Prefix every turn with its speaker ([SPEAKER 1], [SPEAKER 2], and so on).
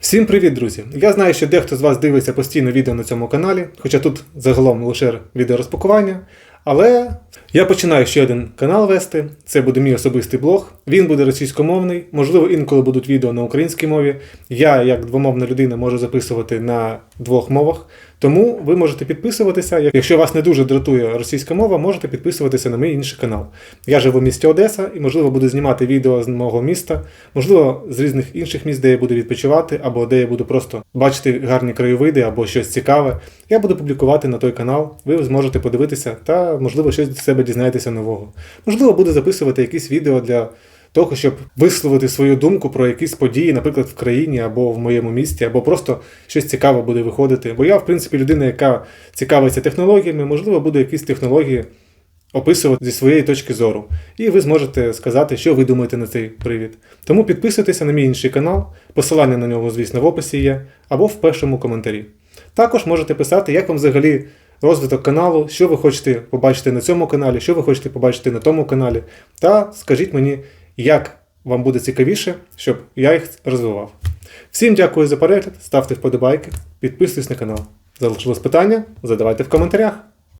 [SPEAKER 1] Всім привіт, друзі! Я знаю, що дехто з вас дивиться постійно відео на цьому каналі, хоча тут загалом лише відео розпакування. Але я починаю ще один канал вести. Це буде мій особистий блог. Він буде російськомовний, можливо, інколи будуть відео на українській мові. Я, як двомовна людина, можу записувати на двох мовах. Тому ви можете підписуватися. Якщо вас не дуже дратує російська мова, можете підписуватися на мій інший канал. Я живу в місті Одеса і, можливо, буду знімати відео з мого міста, можливо, з різних інших міст, де я буду відпочивати, або де я буду просто бачити гарні краєвиди або щось цікаве. Я буду публікувати на той канал. Ви зможете подивитися та, можливо, щось для себе дізнаєтеся нового. Можливо, буду записувати якісь відео для того, щоб висловити свою думку про якісь події, наприклад, в країні або в моєму місті, або просто щось цікаве буде виходити. Бо я, в принципі, людина, яка цікавиться технологіями, можливо, буду якісь технології описувати зі своєї точки зору. І ви зможете сказати, що ви думаєте на цей привід. Тому підписуйтеся на мій інший канал, посилання на нього, звісно, в описі є, або в першому коментарі. Також можете писати, як вам взагалі розвиток каналу, що ви хочете побачити на цьому каналі, що ви хочете побачити на тому каналі. Та скажіть мені, як вам буде цікавіше, щоб я їх розвивав. Всім дякую за перегляд, ставте вподобайки, підписуйтесь на канал. Залишилось питання? Задавайте в коментарях.